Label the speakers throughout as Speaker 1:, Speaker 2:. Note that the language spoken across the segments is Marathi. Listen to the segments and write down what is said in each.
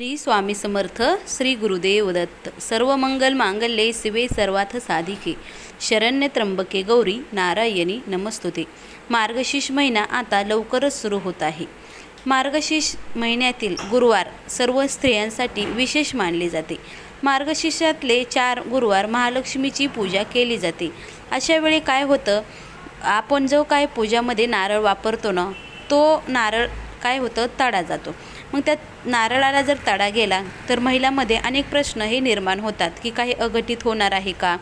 Speaker 1: श्री स्वामी समर्थ श्री गुरुदेव दत्त. सर्व मंगल मांगल्ये शिवे सर्वाथ साधिके. शरण्य त्र्यंबके गौरी नारायणी नमस्तुते. मार्गशीर्ष महिना आता लवकरच सुरू होत आहे. मार्गशीर्ष महिन्यातील गुरुवार सर्व स्त्रियांसाठी विशेष मानले जाते. मार्गशीर्षातले चार गुरुवार महालक्ष्मीची पूजा केली जाते. अशा वेळी काय होतं? आपण जो काय पूजामध्ये नारळ वापरतो ना तो नारळ काय होतं? तडा जातो. मग त्या नारळाला जर तडा गेला तर महिलांमध्ये अनेक प्रश्न हे निर्माण होतात की काही अघटित होणार आहे का?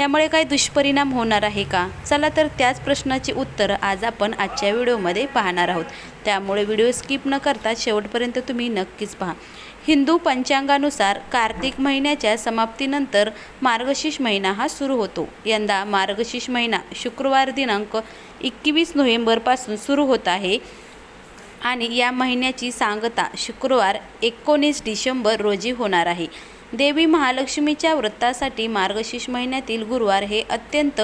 Speaker 1: यामुळे काही दुष्परिणाम होणार आहे का? चला तर त्याच प्रश्नाची उत्तरं आज आपण आजच्या व्हिडिओमध्ये पाहणार आहोत. त्यामुळे व्हिडिओ स्किप न करता शेवटपर्यंत तुम्ही नक्कीच पहा. हिंदू पंचांगानुसार कार्तिक महिन्याच्या समाप्तीनंतर मार्गशीर्ष महिना हा सुरू होतो. यंदा मार्गशीर्ष महिना शुक्रवार दिनांक एकवीस नोव्हेंबरपासून सुरू होत आहे. आणि या महिन्याची सांगता शुक्रवार एकोणीस डिसेंबर रोजी होणार आहे. देवी महालक्ष्मीच्या व्रतासाठी मार्गशीर्ष महिन्यातील गुरुवार हे अत्यंत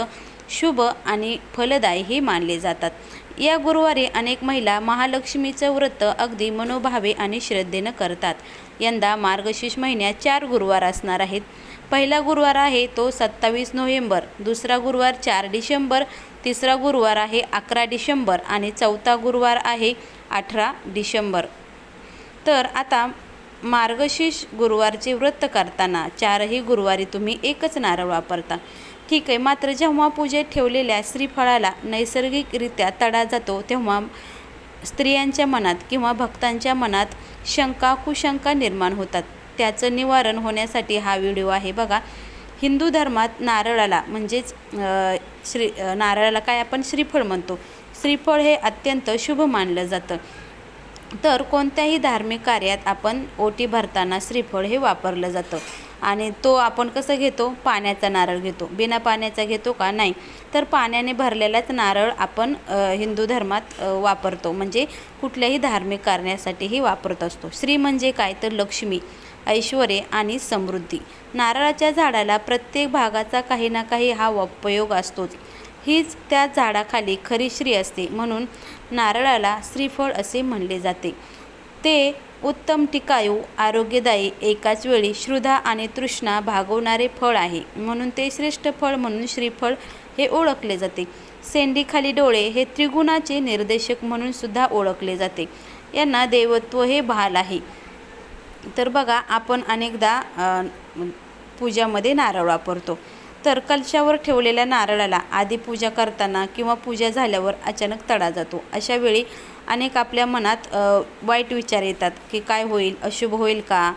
Speaker 1: शुभ आणि फलदायी हे मानले जातात. या गुरुवारी अनेक महिला महालक्ष्मीचं व्रत अगदी मनोभावे आणि श्रद्धेनं करतात. यंदा मार्गशीर्ष महिन्यात चार गुरुवार असणार आहेत. पहिला गुरुवार आहे तो सत्तावीस नोव्हेंबर दुसरा गुरुवार चार डिसेंबर तिसरा गुरुवार आहे अकरा डिसेंबर आणि चौथा गुरुवार आहे अठरा डिसेंबर. तर आता मार्गशीर्ष गुरुवारचे व्रत करताना चारही गुरुवारी तुम्ही एकच नारळ वापरता. ठीक आहे मात्र जेव्हा पूजेत ठेवलेल्या श्रीफळाला नैसर्गिकरित्या तडा जातो तेव्हा स्त्रियांच्या मनात किंवा भक्तांच्या मनात शंका कुशंका निर्माण होतात. त्याचं निवारण होण्यासाठी हा व्हिडिओ आहे. बघा हिंदू धर्मात नारळाला म्हणजेच श्री नारळाला काय आपण श्रीफळ म्हणतो? श्रीफळ हे अत्यंत शुभ मानलं जातं. तर कोणत्याही धार्मिक कार्यात आपण ओटी भरताना श्रीफळ हे वापरलं जातं. आणि तो आपण कसं घेतो? पाण्याचा नारळ घेतो. बिना पाण्याचा घेतो का? नाही. तर पाण्याने भरलेलाच नारळ आपण हिंदू धर्मात वापरतो. म्हणजे कुठल्याही धार्मिक कारण्यासाठीही वापरत असतो. श्री म्हणजे काय? तर लक्ष्मी ऐश्वर आणि समृद्धी. नारळाच्या झाडाला प्रत्येक भागाचा काही ना काही हा उपयोग असतोच. हीच त्या झाडाखाली खरी श्री असते म्हणून नारळाला श्रीफळ असे म्हणले जाते. ते उत्तम टिकाऊ आरोग्यदायी एकाच वेळी श्रुधा आणि तृष्णा भागवणारे फळ आहे. म्हणून ते श्रेष्ठ फळ म्हणून श्रीफळ हे ओळखले जाते. सेंडीखाली डोळे हे त्रिगुणाचे निर्देशक म्हणून सुद्धा ओळखले जाते. यांना देवत्व हे भाल आहे. तर बघा आपण अनेकदा पूजामध्ये नारळ वापरतो. तर कलशावर ठेवलेल्या नारळाला आधी पूजा करताना किंवा पूजा झाल्यावर अचानक तडा जातो. अशा वेळी अनेक आपल्या मनात वाईट विचार येतात की काय होईल अशुभ होईल का?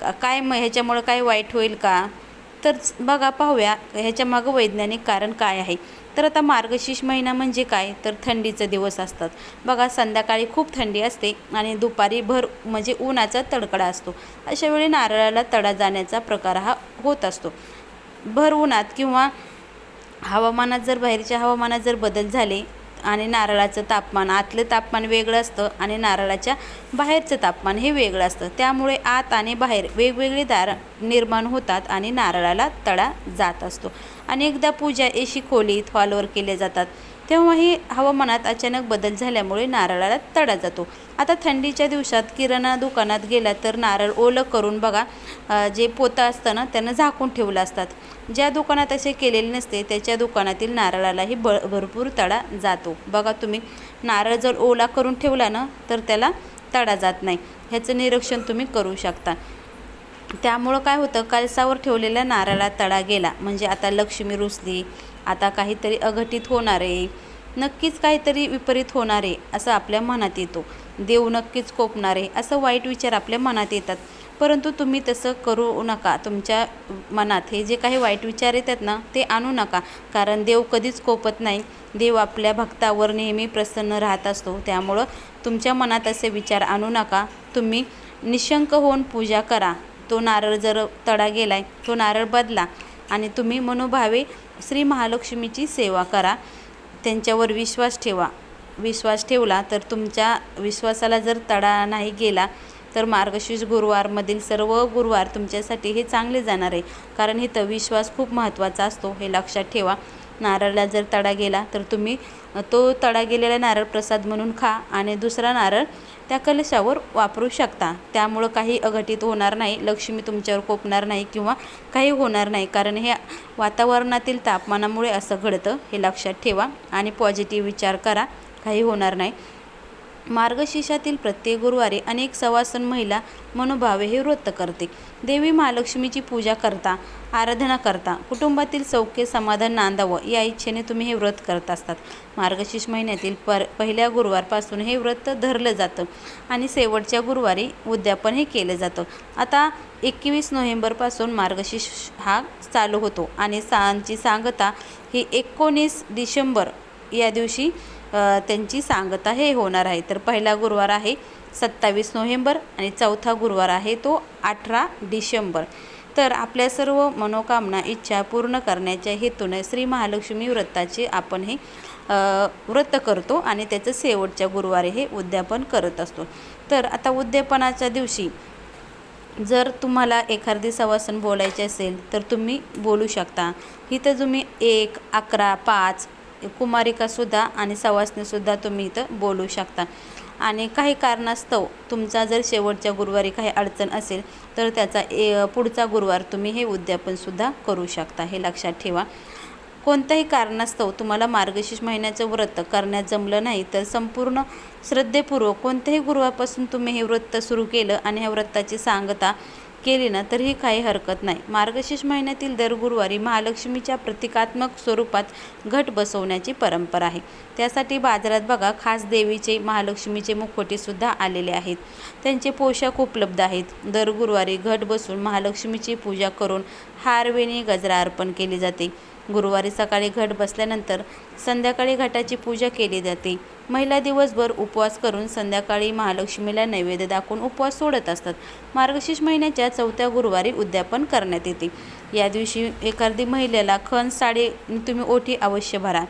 Speaker 1: का- काय मग ह्याच्यामुळं काय वाईट होईल का? तर बघा पाहूया ह्याच्या मागं वैज्ञानिक कारण काय आहे. तर आता मार्गशीर्ष महिना म्हणजे काय? तर थंडीचे दिवस असतात. बघा संध्याकाळी खूप थंडी असते आणि दुपारी भर म्हणजे उन्हाचा तडकडा असतो. अशा वेळी नारळाला तडा जाण्याचा प्रकार हा होत असतो. भर उन्हात किंवा हवामानात जर बाहेरच्या हवामानात जर बदल झाले आणि नारळाचं तापमान आतलं तापमान वेगळं असतं आणि नारळाच्या बाहेरचं तापमान हे वेगळं असतं. त्यामुळे आत आणि बाहेर वेगवेगळे दार निर्माण होतात आणि नारळाला तडा जात असतो. अनेकदा पूजा एशी खोलीत हॉलवर केल्या जातात. तेव्हाही हवामानात अचानक बदल झाल्यामुळे नारळाला तडा जातो. आता थंडीच्या दिवसात किराणा दुकानात गेला तर नारळ ओलं करून बघा जे पोतं असतं ना त्यानं झाकून ठेवलं असतात. ज्या दुकानात असे केलेले नसते त्याच्या दुकानातील नारळालाही ब भरपूर तडा जातो. बघा तुम्ही नारळ जर ओला करून ठेवला ना तर त्याला तडा जात नाही. ह्याचं निरीक्षण तुम्ही करू शकता. त्यामुळं काय होतं कलसावर ठेवलेल्या नारळाला तडा गेला. म्हणजे आता लक्ष्मी रुसली आता काहीतरी अघटित होणार आहे नक्कीच काहीतरी विपरीत होणार आहे असं आपल्या मनात येतो. देव नक्कीच कोपणार आहे असं वाईट विचार आपल्या मनात येतात. परंतु तुम्ही तसं करू नका. तुमच्या मनात हे जे काही वाईट विचार येतात ना ते आणू नका. कारण देव कधीच कोपत नाही. देव आपल्या भक्तावर नेहमी प्रसन्न राहत असतो. त्यामुळं तुमच्या मनात असे विचार आणू नका. तुम्ही निशंक होऊन पूजा करा. तो नारळ जर तडा गेलाय तो नारळ बदला. आणि तुम्ही मनोभावे श्री महालक्ष्मीची सेवा करा. त्यांच्यावर विश्वास ठेवा. विश्वास ठेवला तर तुमच्या विश्वासाला जर तडा नाही गेला तर मार्गशीर्ष गुरुवारमधील सर्व गुरुवार तुमच्यासाठी हे चांगले जाणार आहे. कारण इथं विश्वास खूप महत्त्वाचा असतो हे लक्षात ठेवा. नारळाला जर तडा गेला तर तुम्ही तो तडा गेलेला नारळ प्रसाद म्हणून खा आणि दुसरा नारळ त्या कलशावर वापरू शकता. त्यामुळं काही अघटित होणार नाही लक्ष्मी तुमच्यावर कोपणार नाही किंवा काही होणार नाही. कारण हे वातावरणातील तापमानामुळे असं घडतं हे लक्षात ठेवा आणि पॉझिटिव्ह विचार करा काही होणार नाही. मार्गशीर्षातील प्रत्येक गुरुवारी अनेक सवासन महिला मनोभावे हे व्रत करते. देवी महालक्ष्मीची पूजा करता आराधना करता कुटुंबातील सौख्य समाधान नांदावं या इच्छेने तुम्ही हे व्रत करत असतात. मार्गशीर्ष महिन्यातील पर पहिल्या गुरुवारपासून हे व्रत धरलं जातं आणि शेवटच्या गुरुवारी उद्यापन हे केलं जातं. आता एकवीस नोव्हेंबरपासून मार्गशीर्ष हा चालू होतो आणि सांची सांगता ही एकोणीस डिसेंबर या दिवशी त्यांची सांगता हे होणार आहे. तर पहिला गुरुवार आहे सत्तावीस नोव्हेंबर आणि चौथा गुरुवार आहे तो अठरा डिसेंबर. तर आपल्या सर्व मनोकामना इच्छा पूर्ण करण्याच्या हेतूने श्री महालक्ष्मी व्रताचे आपण हे व्रत करतो आणि त्याचं शेवटच्या गुरुवारी हे उद्यापन करत असतो. तर आता उद्यापनाच्या दिवशी जर तुम्हाला एखादी सवासन बोलायचे असेल तर तुम्ही बोलू शकता. इथं तुम्ही एक अकरा पाच कुमारिकासुद्धा आणि सवासनीसुद्धा तुम्ही इथं बोलू शकता. आणि काही कारणास्तव तुमचा जर शेवटच्या गुरुवारी काही अडचण असेल तर त्याचा ए पुढचा गुरुवार तुम्ही हे उद्यापनसुद्धा करू शकता. हे लक्षात ठेवा. कोणत्याही कारणास्तव तुम्हाला मार्गशीर्ष महिन्याचं व्रत करण्यात जमलं नाही तर संपूर्ण श्रद्धेपूर्वक कोणत्याही गुरुवारपासून तुम्ही हे व्रत सुरू केलं आणि ह्या व्रताची सांगता केली ना तरीही काही हरकत नाही. मार्गशीर्ष महिन्यातील दर गुरुवारी महालक्ष्मीच्या प्रतिकात्मक स्वरूपात घट बसवण्याची परंपरा आहे. त्यासाठी बाजारात बघा खास देवीचे महालक्ष्मीचे मुखवटेसुद्धा आलेले आहेत. त्यांचे पोशाख उपलब्ध आहेत. दर गुरुवारी घट बसून महालक्ष्मीची पूजा करून हारवेणी गजरा अर्पण केली जाते. गुरुवारी सकाळी घट बसल्यानंतर संध्याकाळी घटाची पूजा केली जाते. महिला दिवसभर उपवास करून संध्याकाळी महालक्ष्मीला नैवेद्य दाखवून उपवास सोडत असतात. मार्गशीर्ष महिन्याच्या चौथ्या गुरुवारी उद्यापन करण्यात येते. या दिवशी एखादी महिलेला खण साडी तुम्ही ओठी अवश्य भरा.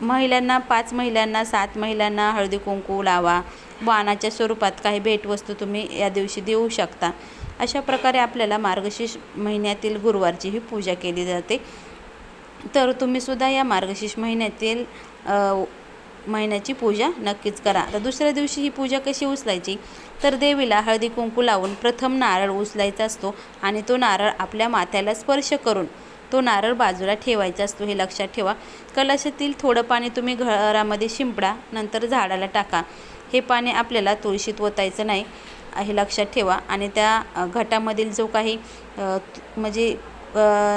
Speaker 1: महिलांना पाच महिलांना सात महिलांना हळदी कुंकू लावा. वाणाच्या स्वरूपात काही भेटवस्तू तुम्ही या दिवशी देऊ शकता. अशा प्रकारे आपल्याला मार्गशीर्ष महिन्यातील गुरुवारची ही पूजा केली जाते. तर तुम्हीसुद्धा या मार्गशीर्ष महिन्यातील महिन्याची पूजा नक्कीच करा. तर दुसऱ्या दिवशी ही पूजा कशी उचलायची? तर देवीला हळदी कुंकू लावून प्रथम नारळ उचलायचा असतो आणि तो नारळ आपल्या माथ्याला स्पर्श करून तो नारळ बाजूला ठेवायचा असतो. हे लक्षात ठेवा. कलशातील थोडं पाणी तुम्ही घरामध्ये शिंपडा नंतर झाडाला टाका. हे पाणी आपल्याला तुळशीत ओतायचं नाही हे लक्षात ठेवा. आणि त्या घटामधील जो काही म्हणजे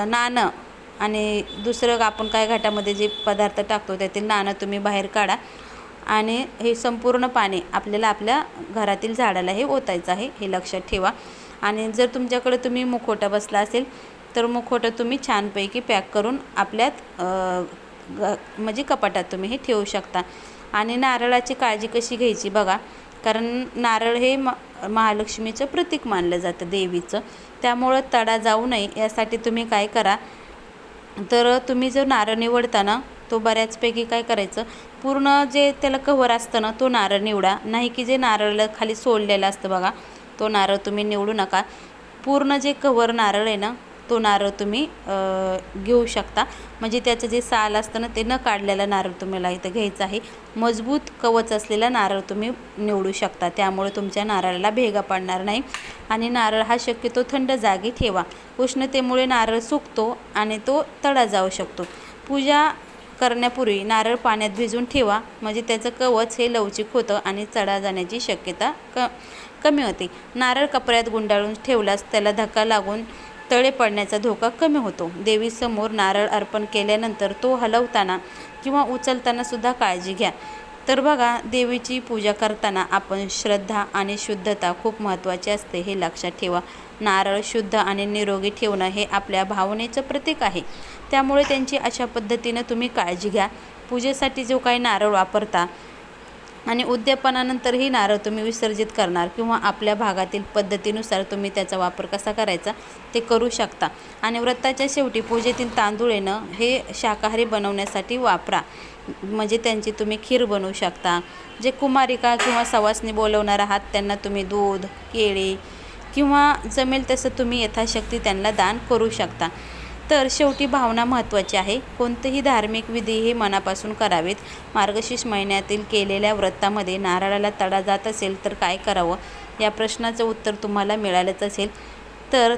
Speaker 1: नाणं आणि दुसरं आपण काय घाटामध्ये जे पदार्थ टाकतो त्यातील नाणं तुम्ही बाहेर काढा. आणि हे संपूर्ण पाणी आपल्याला आपल्या घरातील झाडाला हे ओतायचं आहे हे लक्षात ठेवा. आणि जर तुमच्याकडे तुम्ही मुखवटा बसला असेल तर मुखवटा तुम्ही छानपैकी पॅक करून आपल्यात म्हणजे कपाटात तुम्ही हे ठेवू शकता. आणि नारळाची काळजी कशी घ्यायची बघा कारण नारळ हे म महालक्ष्मीचं प्रतीक मानलं जातं देवीचं. त्यामुळं तडा जाऊ नये यासाठी तुम्ही काय करा तर तुम्ही जो नारळ निवडताना तो बऱ्याचपैकी काय करायचं? पूर्ण जे त्याला कव्हर असतं ना तो नारळ निवडा. नाही की जे नारळ खाली सोडलेलं असतं बघा तो नारळ तुम्ही निवडू नका. पूर्ण जे कव्हर नारळ आहे ना तो नारळ तुम्ही घेऊ शकता. म्हणजे त्याचं जे साल असतं ना ते न काढलेला नारळ तुम्हाला इथं घ्यायचं आहे. मजबूत कवच असलेला नारळ तुम्ही निवडू शकता. त्यामुळे तुमच्या नारळाला भेगा पडणार नाही. आणि नारळ हा शक्यतो थंड जागी ठेवा. उष्णतेमुळे नारळ सुकतो आणि तो तडा जाऊ शकतो. पूजा करण्यापूर्वी नारळ पाण्यात भिजून ठेवा. म्हणजे त्याचं कवच हे लवचिक होतं आणि चढा जाण्याची शक्यता क कमी होते. नारळ कपड्यात गुंडाळून ठेवल्यास त्याला धक्का लागून तळे पडण्याचा धोका कमी होतो. देवीसमोर नारळ अर्पण केल्यानंतर तो हलवताना किंवा उचलताना सुद्धा काळजी घ्या. तर बघा देवीची पूजा करताना आपण श्रद्धा आणि शुद्धता खूप महत्त्वाची असते हे लक्षात ठेवा. नारळ शुद्ध आणि निरोगी ठेवणं हे आपल्या भावनेचं प्रतीक आहे. त्यामुळे त्यांची अशा पद्धतीनं तुम्ही काळजी घ्या. पूजेसाठी जो काही नारळ वापरता आणि उद्यापनानंतरही नारळ तुम्ही विसर्जित करणार किंवा आपल्या भागातील पद्धतीनुसार तुम्ही त्याचा वापर कसा करायचा ते करू शकता. आणि व्रताच्या शेवटी पूजेतील तांदूळ येणं हे शाकाहारी बनवण्यासाठी वापरा. म्हणजे त्यांची तुम्ही खीर बनवू शकता. जे कुमारिका किंवा सवासनी बोलवणार आहात त्यांना तुम्ही दूध केळी किंवा जमेल तसं तुम्ही यथाशक्ती त्यांना दान करू शकता. तर शेवटी भावना महत्त्वाची आहे. कोणतेही धार्मिक विधी हे मनापासून करावेत. मार्गशीर्ष महिन्यातील केलेल्या व्रतामध्ये नारळाला तडा जात असेल तर काय करावं? या प्रश्नाचं उत्तर तुम्हाला मिळालंच असेल. तर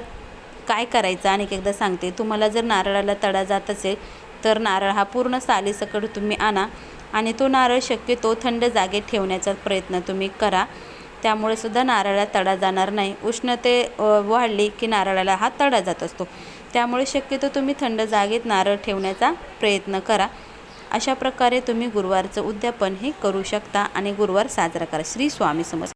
Speaker 1: काय करायचं? आणि एकदा सांगते. तुम्हाला जर नारळाला तडा जात असेल तर नारळ हा पूर्ण सालीसकट तुम्ही आणा आणि तो नारळ शक्यतो थंड जागेत ठेवण्याचा प्रयत्न तुम्ही करा. त्यामुळे सुद्धा नारळाला तडा जाणार नाही. उष्णते वाढली की नारळाला हा तडा जात असतो. त्यामुळे शक्यतो तुम्ही थंड जागेत नारळ ठेवण्याचा प्रयत्न करा. अशा प्रकारे तुम्ही गुरुवारचं उद्यापन हे करू शकता आणि गुरुवार साजरा करा. श्री स्वामी समर्थ